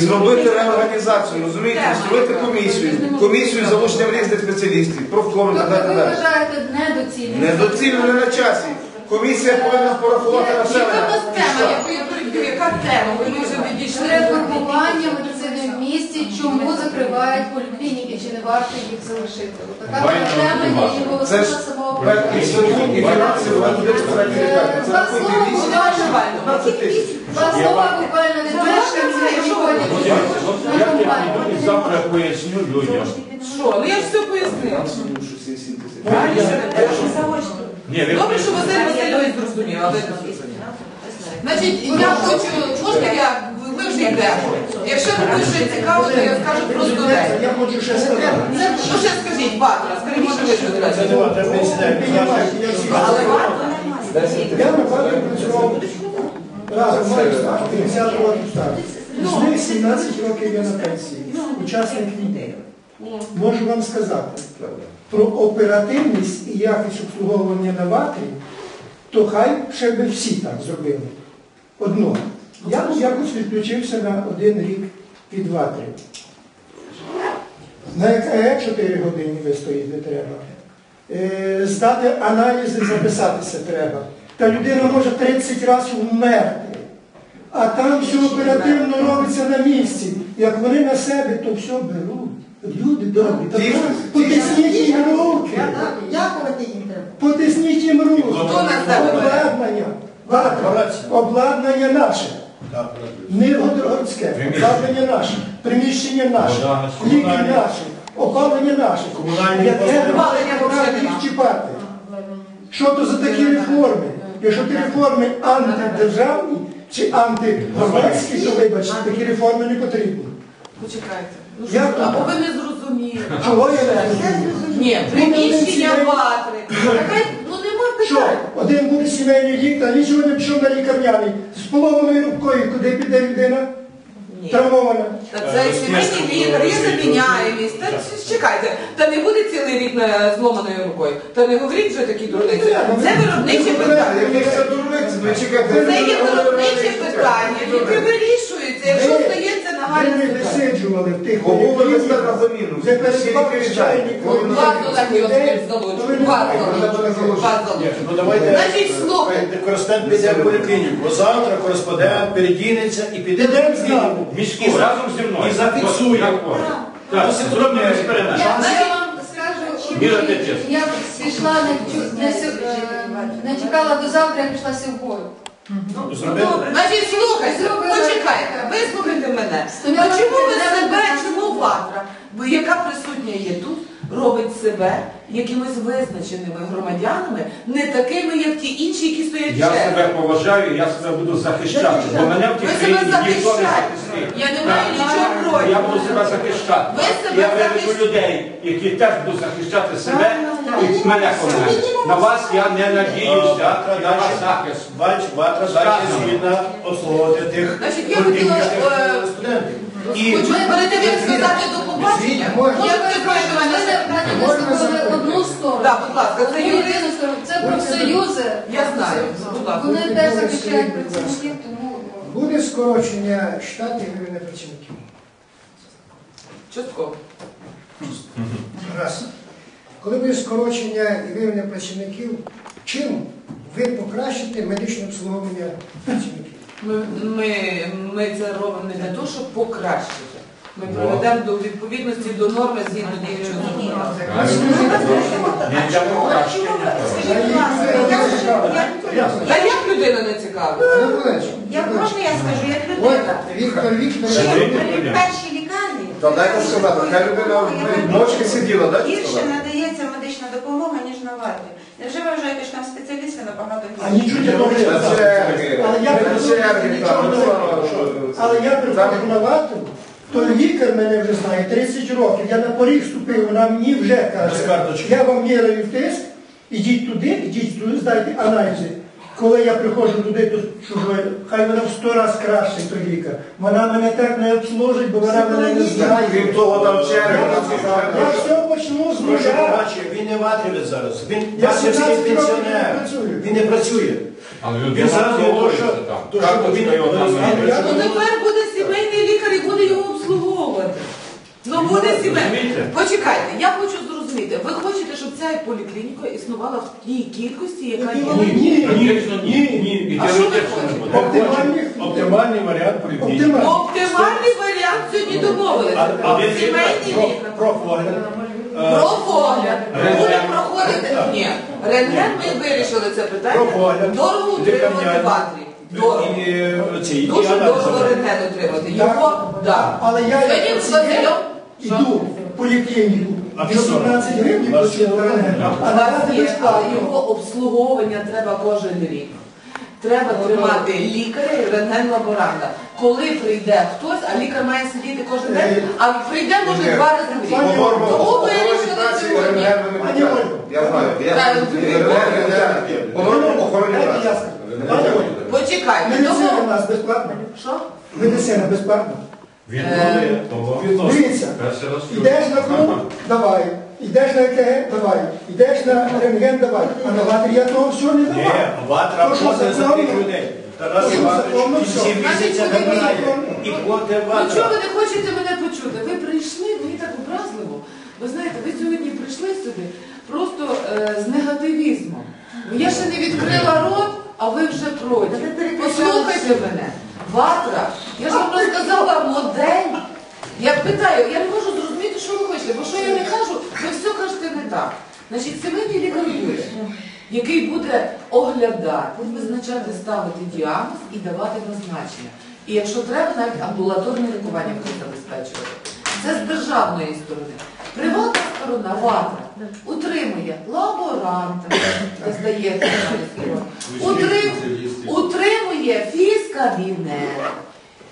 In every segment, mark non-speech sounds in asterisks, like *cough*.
Зробити реорганізацію, розумієте, створити комісію, комісію залучення залученням різних спеціалістів, профкому і так Тобто далі. ви так далі. вважаєте недоцільним? Недоцільно не на часі. Комісія повинна порахувати Яка населення. нас тема? Я? Яка тема? Ви вже відійшли. Реформування медицини в місті, чому закривають поліклініки, чи не варто їх залишити? Така тема, її голосила самого і сьогодні, і фінанси вони туди лікарні. Це Два рахуйте слова вісім, буквально. 15 тисяч. Два слова буквально не мешканці, які ходять на Я компанію. завтра поясню людям. Що? Ну я ж все пояснила. Що всі сім тисяч. Ні, ви Добре, що Василь Васильович зрозумів, а ви не. Значить, я хочу, можна я, ми вже йдемо. Якщо комусь ще цікаво, то я скажу просто десь. Я хочу ще сказати. Ну ще скажіть, Батра, скажіть, що ви що скажете. не я Але Я на фабриці працював разом маю стаж 50 років стажу. З них 17 років я на пенсії. Учасник війни. Можу вам сказати, про оперативність і якість обслуговування на ватрі, то хай ще би всі так зробили. Одно. Я якось відключився на один рік від ватри. На ЕКГ 4 години вистоїти треба. Е, Здати аналізи, записатися треба. Та людина може 30 разів вмерти. А там все оперативно робиться на місці. Як вони на себе, то все беруть. Люди добрі, та Тихо, потисніть їм руки. Дякувати їм треба. Потисніть їм руки. Хто на себе? Обладнання. Ватра. Обладнання наше. Миргородське, обладнання наше, приміщення наше, ліки комунальні. наші, опалення наше. Комунальні Яке послуги. Опалення треба взагалі їх нема. чіпати? Що то за такі реформи? Якщо ті реформи антидержавні чи антигромадські, то вибачте, такі реформи не потрібні. Почекайте. Ну що, тут. або ви не зрозуміли. Чого я не розумію? Ні, приміщення ватри. Ну нема Що? питань. Один буде сімейний лікар, нічого не пішов на лікарняний. З поломаною рукою, куди піде людина? Травмована. Та це сімейний лікар, є заміняємість. Та чекайте, та не буде цілий рік на зломаною рукою. Та не говоріть вже такі дурниці. Це виробниче питання. Це. Це є виробниче питання, яке вирішується, якщо стається нагальне не висиджували в тих заміну? Вже Всі лікарі Варто так його залучити. Варто ну давайте Значить, слухайте. кореспондент піде в поліклініку. Бо завтра кореспондент передінеться і піде в Підемо Міську разом зі мною. І зафіксує. От, як можна. Так, зробимо експеримент. Я вам скажу, Міра я пішла не, чу- не, сю- е, не чекала до завтра, я пішла сьогодні. Зробили. Значить, слухайте, почекайте, вислухайте мене. Ну чому ви себе, чому ватра, бо яка присутня є тут, робить себе якимись визначеними громадянами, не такими, як ті інші, які стоять Я в черзі. себе поважаю, я себе буду захищати, бо мене в тій Ви себе країні ніхто не захищаєте. захистить. Я не маю нічого проти. Я буду себе захищати. Ви себе Я виведу захищаєте. людей, які теж будуть захищати себе і мене колег. На вас я не надіюся, на ваш захист. Бач, завтра далі згідно обслуговувати тих Значить, я хотіла, е, студентів. І Хоч ви перед тим, як сказати до побачення, Можна. Я перепрошую, мене не- мене вислухали одну сторону. Так, будь ласка, це юрист. сторону. Це профсоюзи. Я знаю, будь ласка. Вони теж захищають працівників, тому... Буде скорочення штатів виведення працівників. Частково. Раз. Коли буде скорочення і виведення працівників, чим ви покращите медичне обслуговування працівників? Ми, ми, ми це робимо не для того, щоб покращити. Ми приведемо до відповідності до норми згідно діючого законодавства. Та як людина не цікава? Я можна я скажу, як людина. Віктор Вікторович, першій лікарні Та дайте сказати, хай людина мовчки сиділа, дайте гірше надається медична допомога, ніж на варті. Невже ви вважаєте, що там спеціалісти набагато А гірші? нічого не може. Але я ну, приходжу на вату, то лікар мене вже знає 30 років. Я на поріг ступив, вона мені вже каже, я вам міряю тиск, ідіть туди, ідіть туди, здайте аналізи. Коли я приходжу туди до чужої, хай вона в сто разів кращий той лікар. Вона мене так не обслужить, бо вона мене не знає. Крім того, там черги. Я, все почну з нуля. він не ватрівець зараз. Він Я ватрівський пенсіонер. не. Він не працює. Але Він зараз говорить, що він Ну тепер буде сімейний лікар і буде його то буде сімей. Почекайте, я хочу зрозуміти. Ви хочете, щоб ця поліклініка існувала в тій кількості, яка є? Ні, ні, ні, ні, А що ви буде. Оптимальний, Оптимальний варіант поліклініки. оптимальний. Варіант сьогодні домовилися. Сімейні про- вікна. Про погляд. Про погляд. Буде проходити. Ні. Рентген ми вирішили це питання. Дорого утримувати Лікарняні. в атрі. Дорого. І, е, ці, і Дуже дорого рентген утримати. Його, так. Але я Сьогодні з Василем. Іду в поліклініку, А 18 гривень рентген, а У наразі безплатно. його обслуговування треба кожен рік. Треба тримати лікаря і рентген-лаборанта. Коли прийде хтось, а лікар має сидіти кожен день, а прийде може два рази в рік. Тому охорони вирішили сьогодні. Пані питаєте. Я знаю. Я охорони праці. Почекайте. Медицина Тому... нас безплатна. Що? Медицина безплатна. Відновлює. Відносно. Дивіться, йдеш на кров, давай. Йдеш на ЕКГ, давай. Йдеш на рентген, давай. А на ватрі я того всього не Ні, ватра То, за тих людей. Тарас Іванович законно, в все. кінці місяця набирає. І ходить Ну чого ви не хочете мене почути? Ви прийшли, мені так образливо. Ви знаєте, ви сьогодні прийшли сюди просто е, з негативізмом. Ну, Я ще не відкрила рот, а ви вже проти. Послухайте мене. Ватра, я ж вам розказала модель. Я питаю, я не можу зрозуміти, що ви хочете, бо що я не кажу, ви все кажете не так. Значить, сімейний лікар буде, який буде оглядати, визначати, ставити діагноз і давати назначення. І якщо треба, навіть амбулаторне лікування буде забезпечувати. Це з державної сторони. Приватна сторона ватра утримує лаборанта, *clears throat* здається, утрим, утримує фізкабінет.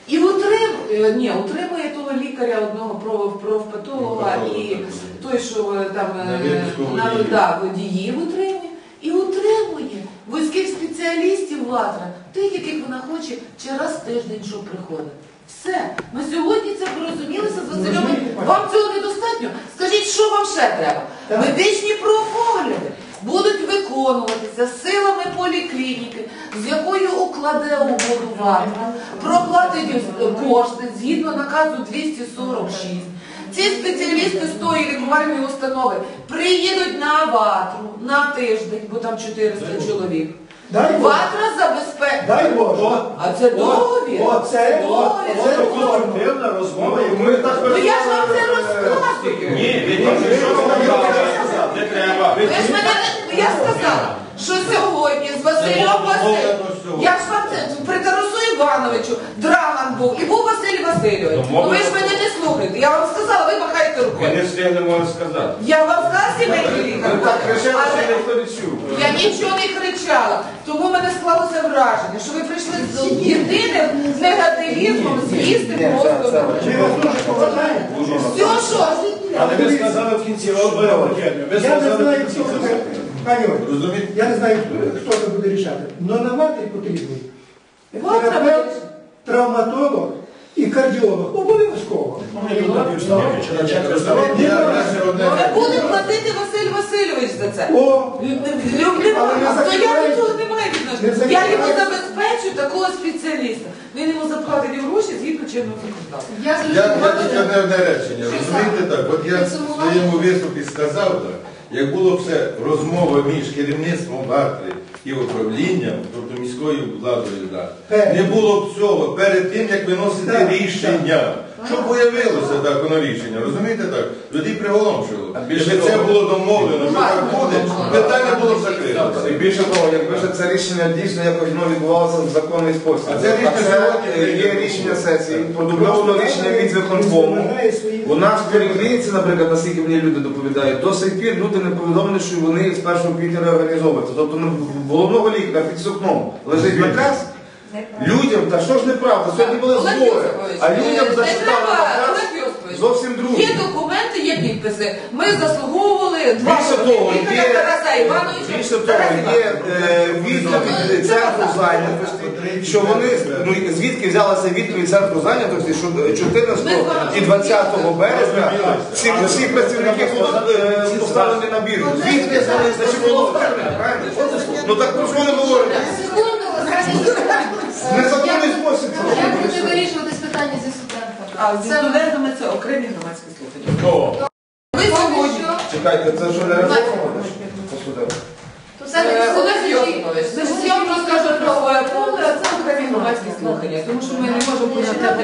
І утримує, ні, утримує того лікаря одного проф- профпатолога і той, що е, там е, на да, водіїв утримує, і утримує вузьких спеціалістів ватра, тих, яких вона хоче, чи раз в тиждень, що приходить. Все. Ми сьогодні це порозумілися з Василем. Вам цього недостатньо? Скажіть, що вам ще треба? Медичні профогляди будуть виконуватися силами поліклініки, з якою укладе угоду ватра, проплатить кошти згідно наказу 246. Ці спеціалісти з тої лікувальної установи приїдуть на ватру на тиждень, бо там 400 чоловік. Дай. Ватра забезпечить. Дай Боже. А це договір. О, це, договір. це Це. Конструктивна розмова. і Ми так Ну я ж вам це розказую. Ні, ви тільки що сказали. Я сказала, що сьогодні з Василем Васильовичем, я ж вам це при Тарасу Івановичу Драган був і був Василь Васильович. Ну ви ж мене не слухаєте. Я вам сказала, ви махаєте рукою. встигнемо розказати. Я вам сказала сімейний лікар. Ви так кричали, що Але ніхто не чув. Я нічого не кричала, тому в мене склалося враження, що ви прийшли з єдиним негативізмом з'їсти просто. Ми вас дуже поважаємо. Все, що? Але ви сказали в кінці. Ви Я не сказали знаю, хто це. Пані Оль, Розумієте? я не знаю, хто це буде рішати. Но на ватрі потрібний терапевт, травматолог і кардіолог. Обов'язково. Не буде платити Василь Васильович за це. О, Люблю, то я цього не маю відношення. Я йому забезпечу такого спеціаліста. Він йому заплатить гроші згідно чинного законодавства. Я тільки одне речення. Розумієте так? От я в своєму виступі сказав, так, як було все розмова між керівництвом вартри і управлінням, тобто міською владою, да, не було б цього перед тим, як виносити рішення. Що появилося так воно рішення? Розумієте так? Тоді приголомшило. більше Якби це було домовлено, що так буде, питання було б І більше того, якби ж це рішення дійсно якось воно відбувалося в законний спосіб. А це рішення сьогодні є рішення сесії, продубльовано рішення від виконкому. У нас в поліклініці, наприклад, наскільки мені люди доповідають, до сих пір люди не повідомлені, що вони з 1 квітня реорганізовуються.Тобто ну, в головного лікаря під сукном лежить матрас. Людям, та що ж неправда, сьогодні були Олег збори, Йосипович, а людям е, не зачитали треба, матрас Олег Йосипович. зовсім друге. Є документи, є підписи. Ми заслуговували два Більше роки. того, є, Тараса Івановича. більше того, є е, відповідь від центру зайнятості, що вони, ну і звідки взялася відповідь центру зайнятості, що 14 і 20 березня всі, всі працівники будуть е, поставлені на біржу. Звідки взялися, значить було впевнено, правильно? Ну так про що не говорите? секунду, Незаконний спосіб. Як буде вирішуватись питання зі студентами? А зі Це- студентами це окремі громадські слухання. Хто? Ви сьогодні. Що? Чекайте, це що не реформа? То це не Е, Олег Йосипович, значить, я вам розкажу про своє поле, а це окремі громадські слухання, тому що ми не можемо почати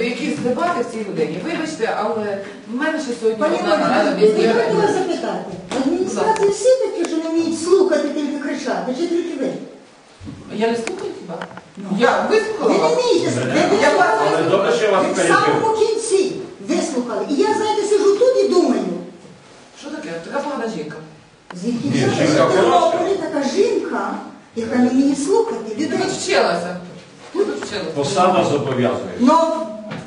е, якісь дебати в цій годині. Вибачте, але в мене ще сьогодні Пані одна нарада Ольга, я хотіла запитати. Адміністрації всі такі, що не вміють слухати, тільки кричати, чи тільки ви? Я не слухаю хіба? Я Ви не вмієте, ви Я вас Але добре, що я вас перебив. кінці вислухали. І я, знаєте, сижу тут і думаю, Що таке? Така погана жінка. звідки Ні, жінка така жінка, яка не вміє слухати Ти людей. тут вчилася. Ти тут вчилася. Посада зобов'язує. Ну,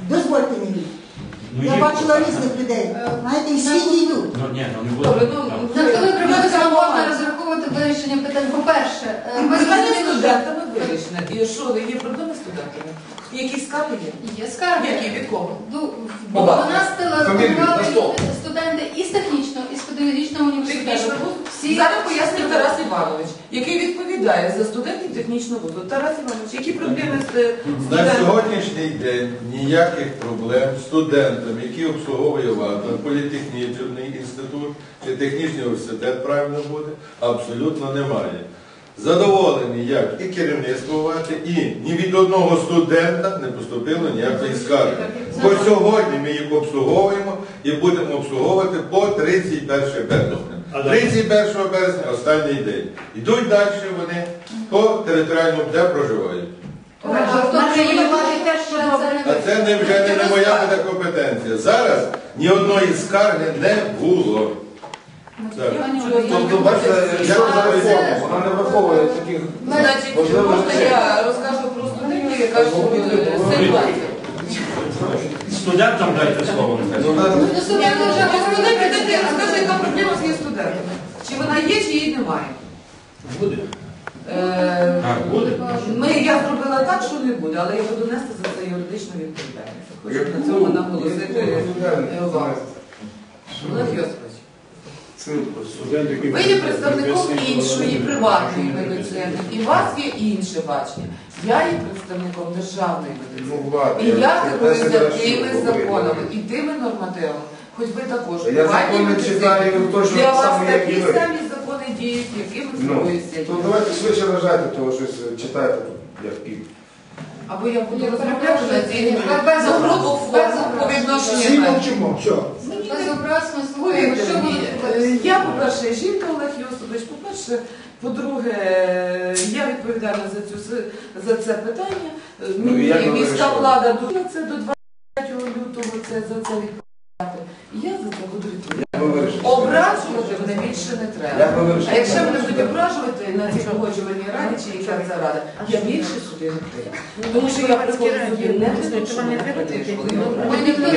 дозвольте мені. Ну, Я є- бачила різних людей. Знаєте, і всі йдуть. Ну ні, ну не буде. Добре, ну, На коли ви громадська можна розраховувати вирішення питань. По-перше, е, ми Питання з зрозуміли, студентами вирішене. І що, є проблеми з студентами? Якісь скарги є? є скарги. Які? Від кого? Ду- Бо нас Фамілію, телефонували студенти і з технічного, і з педагогічного університету. Технічного Всі Зараз пояснює Тарас Іванович, відповідає за студентів технічного вузу. Тарас Іванович, які проблеми з е, На студентами? сьогоднішній день ніяких проблем студентам, які обслуговує ВАТА, політехнічний інститут чи технічний університет, правильно буде, абсолютно немає. Задоволені як і керівництво ВАТи, і ні від одного студента не поступило ніякої скарги. Бо сьогодні ми їх обслуговуємо і будемо обслуговувати по 31 березня. 31 березня останній день. Йдуть далі вони по територіальному, де проживають. Це А це не вже не, не моя буде компетенція. Зараз ні одної скарги не було. Так. Тобто, бачите, за? Вона не враховує таких Значить, можна я розкажу про студентів, яка ж е, ситуація. Студентам дайте слово. Ну, да. Ну, вже говорили. дайте, яка проблема з її студентами. Чи вона є, чи її немає? Буде. Е, А, буде. Ми, я зробила так, що не буде, але я буду нести за це юридичну відповідальність. Хочу на цьому наголосити е, увагу. Олег Йосипович, ви є представником іншої приватної медицини, і у вас є інше бачення. Я є представником державної медицини. Ну, І я керуюся тими законами і тими нормативами. Хоч ви також Я приватні закони читаю точно Для вас такі самі закони діють, якими Ну, керуюся. то давайте швидше вважайте, того щось читайте як пів. Або я буду перепрошую, на цій без- форму по відношенню. Всі мовчимо. Все. Слухаємо, Повірте що ви е, я, по-перше, жінка Олег Йосипович, по-перше, по-друге, я відповідальна за, цю, за це питання. Ну, і як ви міська вирішили? влада думає це до 23 лютого це, за це відповідати. І я за це буду відповідати. Як ви вирішите? Ображувати мене більше не треба. А якщо мене будуть ображувати на цій погоджувальній раді чи яка це рада, я більше сюди не прийду. Тому що я приходжу сюди не не ну, ви буде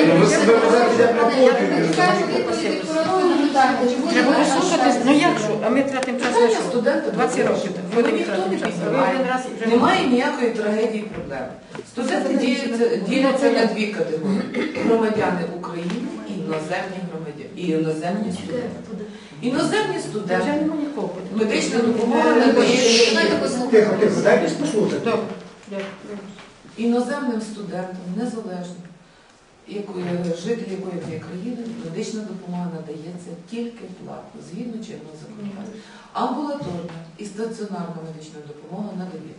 Треба ваше ну як що? А ми тратимо час на що? 20 років. Вони ніхто не вже Немає ніякої трагедії і проблем. Студенти діляться, діляться на дві категорії: громадяни України і іноземні громадяни і іноземні студенти. Іноземні студенти медична допомога Давайте надає. Тихо, тихо, дайте послухати. Іноземним студентам незалежно. Якої жителі якої країни, медична допомога надається тільки платно, згідно чинного законодавства. Амбулаторна і стаціонарна медична допомога надає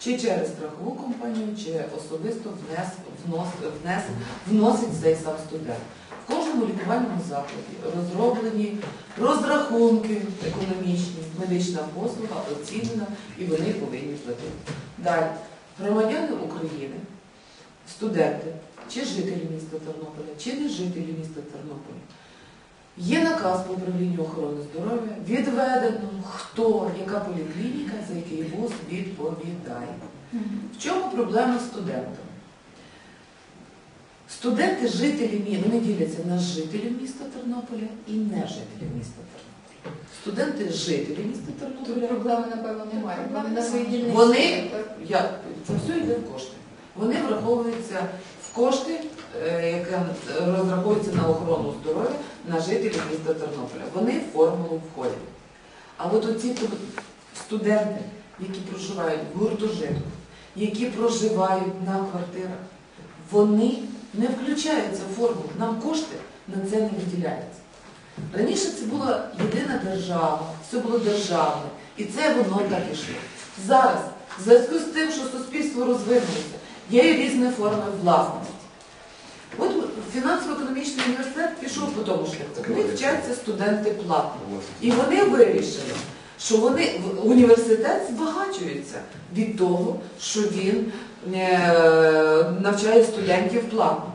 чи через страхову компанію, чи особисто внес, внос, внес, вносить цей сам студент. В кожному лікувальному закладі розроблені розрахунки економічні, медична послуга оцінена і вони повинні платити. Далі, громадяни України, студенти, чи жителі міста Тернополя, чи не жителі міста Тернополя. Є наказ по управлінню охорони здоров'я, відведено, хто, яка поліклініка, за який вуз відповідає. В чому проблема студентам? Студенти, жителі міста, вони діляться на жителів міста Тернополя і не жителів міста Тернополя. Студенти, жителі міста Тут Тернополя, проблеми, напевно, немає. Вони на своїй дільниці. Вони- я, це все йде в кошти. Вони враховуються в кошти, е, яке розраховуються на охорону здоров'я на жителів міста Тернополя. Вони в формулу входять. А от оці студенти, які проживають в гуртожитку, які проживають на квартирах, вони не включаються в формулу. Нам кошти на це не виділяються. Раніше це була єдина держава, все було державне, і це воно так ішло. Зараз, в зв'язку з тим, що суспільство розвинулося, є різні форми власності. От фінансово-економічний університет пішов по тому шляху. Вони вчаться студенти платно. І вони вирішили, що вони університет збагачується від того, що він е, навчає студентів платно.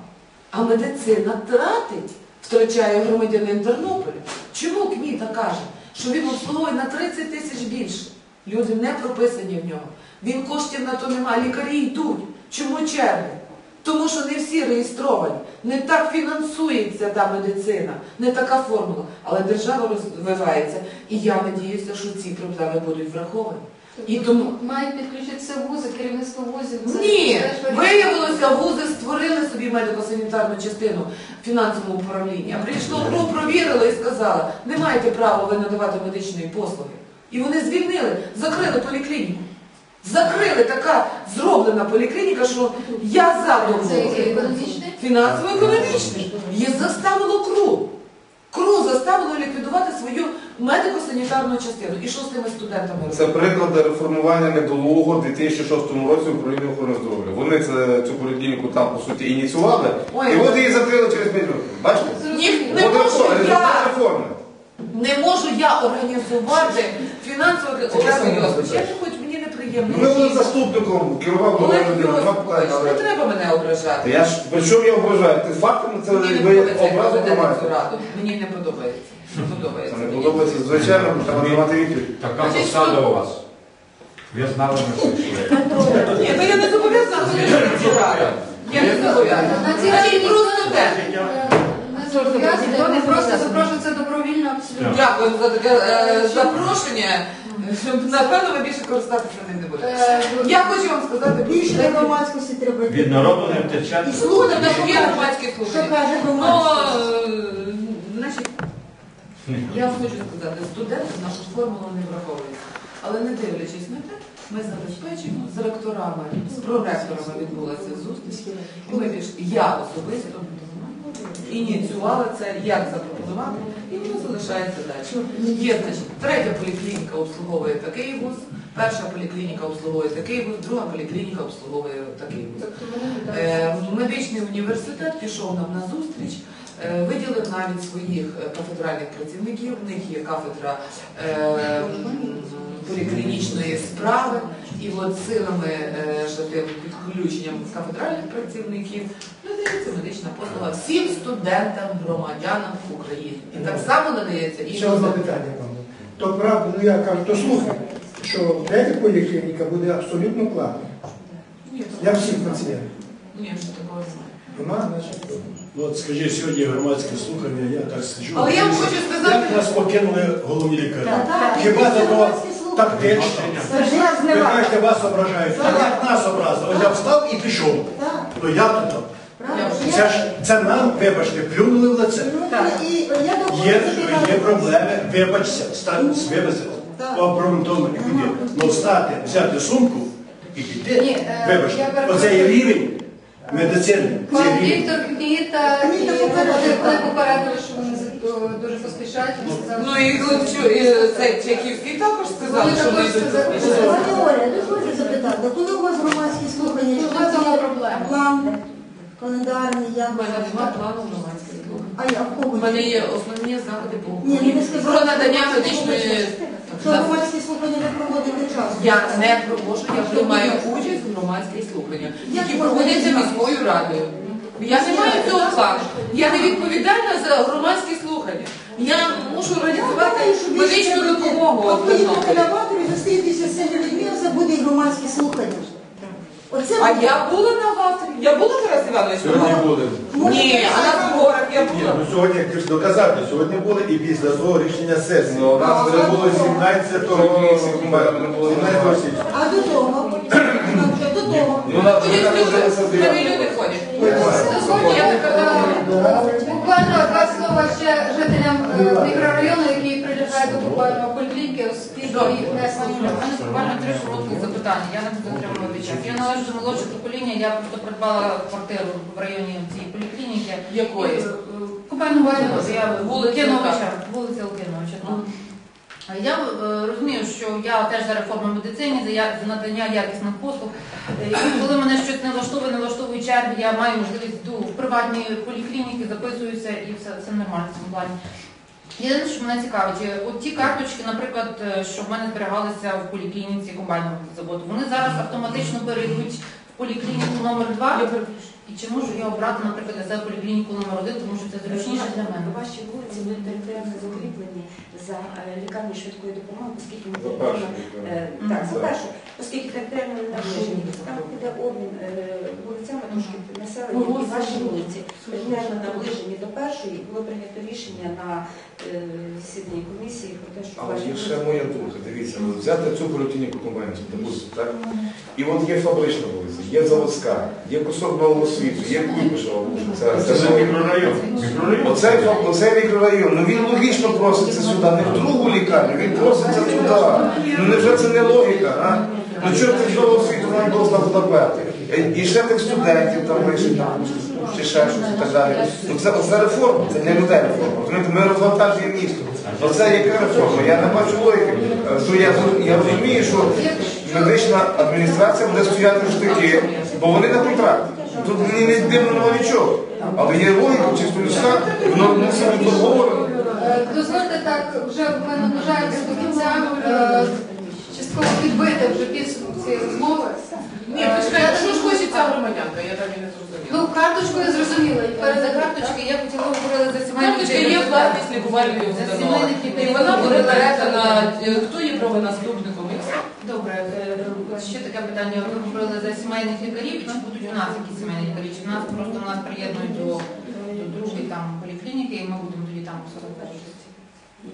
А медицина тратить, втрачає громадянин Тернополя. Чому КМІТа каже, що він обслуговує на 30 тисяч більше? Люди не прописані в нього. Він коштів на то немає. Лікарі йдуть. Чому черги? Тому що не всі реєстровані, не так фінансується та медицина, не така формула. Але держава розвивається, і я надіюся, що ці проблеми будуть враховані. І тому Мають підключитися вузи, керівництво вузів. це ні, виявилося, вузи створили собі медико-санітарну частину управлінні. А прийшло ГРУ, провірили і сказали, не маєте права ви надавати медичної послуги. І вони звільнили, закрили поліклініку. Закрили така зроблена поліклініка, що я за Це який договор. Фінансово-економічний. Її заставило КРУ. КРУ заставило ліквідувати свою медико-санітарну частину. І що з тими студентами робити? Це приклад реформування недолугого в 2006 році управління охорони здоров'я. Вони це, цю поліклініку там, по суті, ініціювали, Ой, і от її закрили через 5 років. Бачите? Ні, не можу я. реформи. Не можу я організувати фінансово. Я хочу, неприємно. Ну, ви були заступником, керував Олег головою не треба мене ображати. Я ж, при чому я ображаю? Ти фактами це Мені не ви подобається, як ви образу ведете цю тримаєте. раду. Мені не подобається. Не подобається. Не мені. подобається, звичайно, треба давати відповідь. Така посада у вас. Ви знали на це Ні, то я не зобов'язана вирішити цю раду. Я не зобов'язана. На цій Значить, просто те. Не вони просто запрошуються добровільно абсолютно. Дякую за таке е, запрошення. Щоб, Напевно, ви більше користатися ним не будете. Е, Я хочу вам сказати Більше що громадськості треба. Від народу не втече. І Слухайте, слухати, є громадські що каже Ну, громадськість. значить, я вам хочу сказати, студенти нашу формулу не враховують. Але не дивлячись на те, ми забезпечуємо з ректорами, з проректорами відбулася зустріч. І ми більш я особисто ініціювала це, як запропонувати, і воно залишається далі. Є, значить, третя поліклініка обслуговує такий вуз, перша поліклініка обслуговує такий вуз, друга поліклініка обслуговує такий вуз. Е, Медичний університет пішов нам на зустріч, е, виділив навіть своїх е, кафедральних працівників. В них є кафедра е, поліклінічної справи, і от силами е, підключенням кафедральних працівників надається медична послуга всім студентам, громадянам України. І так само надається і Ще одне питання, пане. То правда, ну я кажу, то слухай, що третя поліклініка буде абсолютно платна. Ні, Для всіх пацієнтів. Ні, що такого немає. Нема, значить. Ну, От скажіть, сьогодні громадське слухання, я так сиджу. Але я вам хочу сказати- Як нас покинули головні лікарі? Так, так, Хіба такого тактично? Це ж я Ви знала. кажете, вас ображають. А як нас образили? От я встав і пішов. Так, То то? правда. Це ж це нам, вибачте, плюнули в лице. Ну, і я до Є, кого є проблеми, вибачся, стати, вибачся, Так. обґрунтовано піде. Ну встати, взяти сумку і Ні, піти. е, я Вибачте, перепрошую. оцей рівень медицини. Пан рівень. Віктор Кміта і попередили, що вони дуже поспішають. Вони сказали, Ну і Глебчу, і цей Чайківський також сказав, Вони що ми також йдуть сказали, що- Пані Оля, дозвольте запитати, коли у вас громадські слухання? Ну, Що в цьому проблема. План календарний, як? У мене немає плану громадських слухань. А я в кого? У мене є основні заходи по Ні, ну, ви Україні сказали, про надання що медичної Що громадські слухання не проводите час? Я не проводжу, я приймаю участь у громадських слуханнях, які проводяться міською радою. Я не маю цього плану. Я не відповідальна за громадські слухання. Я мушу організувати медичну допомогу. А в ви їдете на ваторі, зустрітися з цими людьми, це буде громадські слухання. Оце А буде. я була на ватрі. Я була Тарас Іванович? Сьогодні були. Ні, а на зборах я Ні, була. ну сьогодні я хочу доказати, сьогодні були і після того рішення сесії. Ну, у нас вже було 17 17 січня. А до того? *clears throat* До того? Ну, на люди ходять. Дозвольте, е, буквально два слова ще жителям е, мікрорайону, який прилягає до оскільки їх У мене буквально три коротких запитання. Я не буду отримувати час. Я належу до молодшого покоління, я просто придбала квартиру в районі цієї поліклініки. Якої? Купайного, я Лукиновича, вулиця Лукиновича. А Я е, розумію, що я теж за реформу медицині, за, надання якісних послуг. Е, І коли мене щось не влаштовує, не влаштовує черги, я маю можливість йду в приватні поліклініки, записуюся і все, все нормально в цьому плані. Єдине, що мене цікавить, е, от ті карточки, наприклад, е, що в мене зберігалися в поліклініці комбайного заводу, вони зараз автоматично перейдуть в поліклініку номер 2 і чи можу я обрати, наприклад, для себе поліклініку номер 1 тому що це зручніше для мене. Ваші вулиці будуть територіально закріплені за е, лікарні швидкої допомоги, оскільки ми За першу територіально е, так, за першу, оскільки територіально не наближені. Там буде обмін е, вулицями трошки населення, і ваші вулиці територіально наближені до першої. Було прийнято рішення на е, засіданні комісії про те, що Але ваші є ще вулиці- моя думка, дивіться, от взяти цю поліклініку комбайнську, допустим, так? І от є фабрична вулиця, є заводська, є кусок нового світу, є Куйбишева вулиця. Це ж мікрорайон. Мікрорайон. Оцей, мікрорайон, ну він логічно проситься сюди, не в другу лікарню, він проситься туди. Ну невже це не логіка, а? Ну чого ти нового світу не должна туди перти? І- ще тих студентів там лишить, там, чи ще щось і так далі. Ну це, це реформа, це для людей реформа. Розумієте, ми розвантажуємо місто. Оце яка реформа? Я не бачу логіки. Е, То я, я розумію, що медична адміністрація буде стояти в штики, бо вони на контракті. Тут мені не дивно нема нічого. Але є логіка, чисто людська, воно мусить бути обговорено. Е, Дозвольте так, вже в мене наближається до кінця, е, частково підбити вже підсумок цієї розмови. Ні, почекайте, що ж хоче ця громадянка, я так і не зрозуміла. Ну, карточку я зрозуміла. І перед За карточки я хотіла говорити за сімейні Карточка є власність лікувальної За установи. сімейних І вона буде передана, е, хто є правонаступником і все. Добре, е, ще таке питання. Ви говорили за сімейних лікарів, чи будуть у нас якісь сімейні лікарі? Чи в нас просто нас приєднують до, до другої там поліклініки, і ми будемо тоді там жити?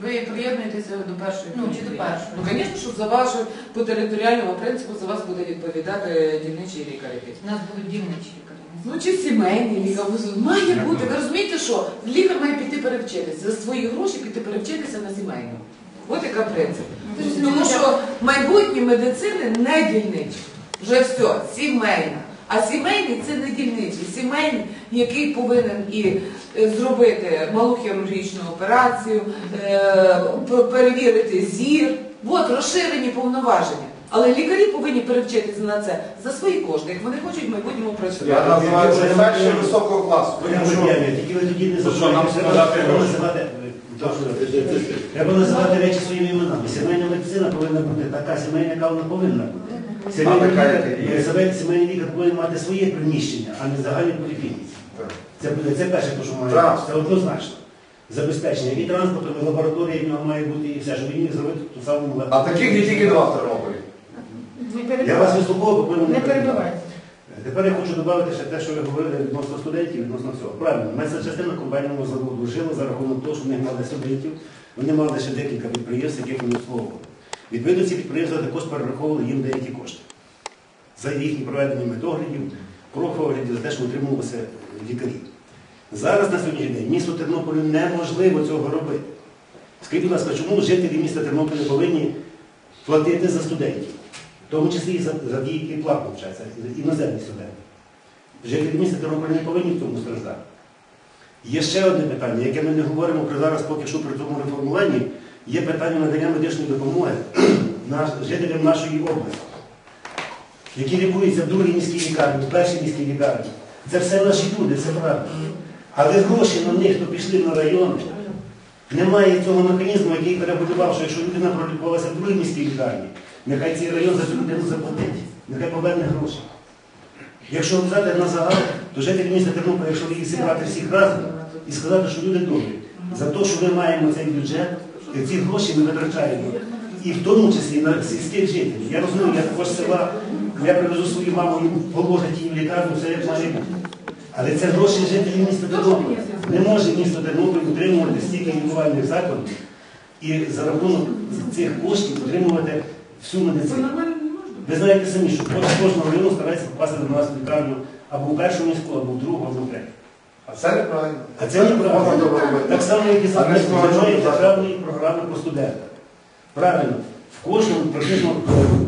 Ви приєднуєтеся до першої? Ну, чи до першої. Ну, звісно, що за вашу, по територіальному принципу за вас буде відповідати дільничий лікар. якийсь. У нас будуть дільничі лікарі. Ну чи сімейний лікар. Має бути. Ви розумієте, що лікар має піти перевчитися. За свої гроші піти перевчитися на сімейну. От яка принцип. Тому що майбутнє медицини не дільничі. Вже все, сімейна. А сімейний це не дільничий. Сімейний, який повинен і е, зробити малу хірургічну операцію, е, перевірити зір. От розширені повноваження. Але лікарі повинні перевчитися на це за свої кошти, як вони хочуть в майбутньому працювати. Я називаю це високого класу. Тому що тільки ви тоді не То що, нам сказати треба називати речі своїми іменами. Сімейна медицина повинна бути така сімейна, яка вона повинна бути. Сімейний лікар, сімейний лікар повинен мати своє приміщення, а не загальні поліклініці. Це буде це перше, те, що має бути. Це однозначно. Забезпечення і транспортом, і лабораторії в нього має бути, і все, щоб він міг зробити ту саму А таких є тільки два в Тернополі. Я вас вислуховував, буквально Не перебивайте. Тепер я хочу додати ще те, що ви говорили відносно студентів, відносно цього. Правильно, менша частина комбайного заводу жила за рахунок того, що вони мали студентів, вони мали ще декілька підприємств, яких вони обслуговували. Відповідно, ці підприємства також перераховували їм деякі кошти за їхні проведення медоглядів, профоглядів, за те, що утримувалися лікарі. Зараз на сьогоднішній день місту Тернополю неможливо цього робити. Скажіть, будь ласка, чому жителі міста Тернополя повинні платити за студентів? В тому числі і за, за які платно вчаться, іноземні студенти. Жителі міста Тернополя не повинні в цьому страждати. Є ще одне питання, яке ми не говоримо про зараз поки що при цьому реформуванні, є питання надання медичної допомоги *clears throat* жителям нашої області, які лікуються в другій міській лікарні, в першій міській лікарні. Це все наші люди, це правда. Але гроші на них, хто пішли на район, немає цього механізму, який перебудував, що якщо людина пролікувалася в другій міській лікарні, нехай цей район за цю людину заплатить, нехай поверне гроші. Якщо взяти на загал, то жителі міста Тернополя, якщо їх зібрати всіх разом і сказати, що люди добрі, за те, що ми маємо цей бюджет, ці гроші ми витрачаємо. І в тому числі на сільських жителів. Я розумію, я також села, я привезу свою маму і положить її лікарню, все як має бути. Але це гроші жителів міста Тернополя. Не може місто Тернопіль утримувати стільки лікувальних закладів і за рахунок цих коштів утримувати всю медицину. Ви знаєте самі, що кожного району старається попасти до нас в лікарню або в першу міську, або в другу, або в третю. А це неправильно. А це неправильно. Так само, як і А за державної програми про студента. Правильно, в кожному, практично,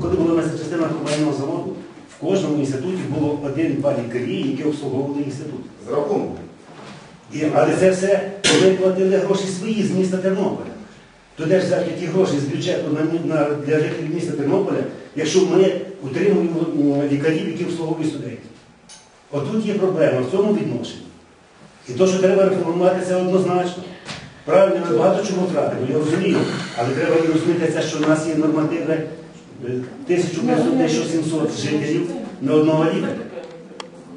коли була места частина комунального заводу, в кожному інституті було один-два лікарі, які обслуговували інститут. З рахунку. Але це все, коли платили гроші свої з міста Тернополя. То де ж взяти ті гроші з бюджету на, на, для жителів міста Тернополя, якщо ми утримуємо лікарів, які обслуговують студентів? Отут є проблема в цьому відношенні. І то, що треба реформувати, це однозначно. Правильно, ми багато чого втратимо, я розумію. Але треба розуміти це, що в нас є нормативне е, 1500-1700 жителів на одного лікаря.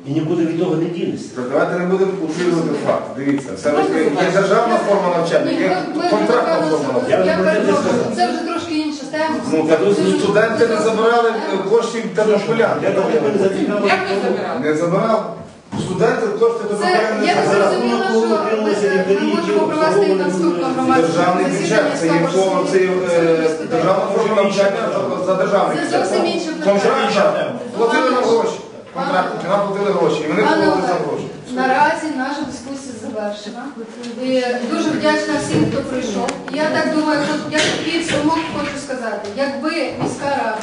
І нікуди від того не дінешся. То Давайте не будемо утримувати факт. Дивіться, все ж таки є державна форма навчання, є контрактна форма навчання. Я це перепрошую, це вже трошки інша тема. Ну, так студенти не забирали коштів тернополян. Я. Як ви забирали? Не забирав. Студенти кошти Це тернополян не я так зрозуміла, що ми можемо провести і наступну громадську Державний бюджет, це є форма, це є е, державна форма навчання за державний Це бюджет. зовсім інше Контракт платили нам гроші. Контракт, нам платили гроші, і вони платили за гроші. наразі наша дискусія завершена. І дуже вдячна всім, хто прийшов. Я так думаю, що я такий сумок хочу сказати, якби міська рада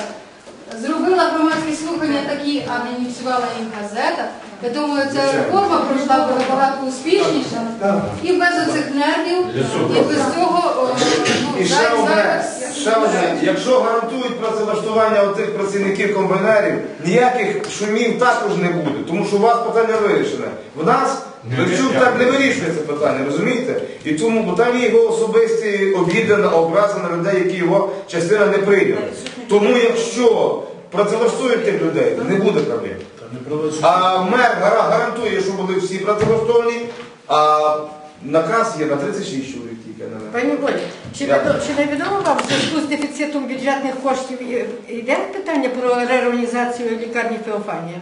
зробила громадські слухання такі, а не ініціювала їм газета, я думаю, ця реформа пройшла б набагато успішніше. І без оцих нервів, і без цього ну, І ще зараз- одне, ще одне, якщо працевлаштування оцих працівників комбайнерів, ніяких шумів також не буде, тому що у вас питання вирішене. В нас Верчук так не вирішує це питання, розумієте? І тому, бо там є його особисті обіди на образи на людей, які його частина не прийняла. Тому якщо працевлаштують тих людей, не буде проблем. А мер гара- гарантує, що будуть всі працевлаштовані, а наказ є на 36 чоловік тільки. на- Пані Волі, чи, Я- відо- чи не відомо вам, в зв'язку з дефіцитом бюджетних коштів і- йде питання про реорганізацію лікарні Феофанія?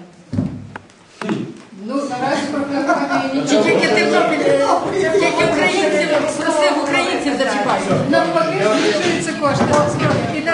Ну, наразі проблема Чи нічого. тільки Тернопіль, е, це тільки українців, спросив українців зачіпають? Навпаки, збільшуються кошти. Піде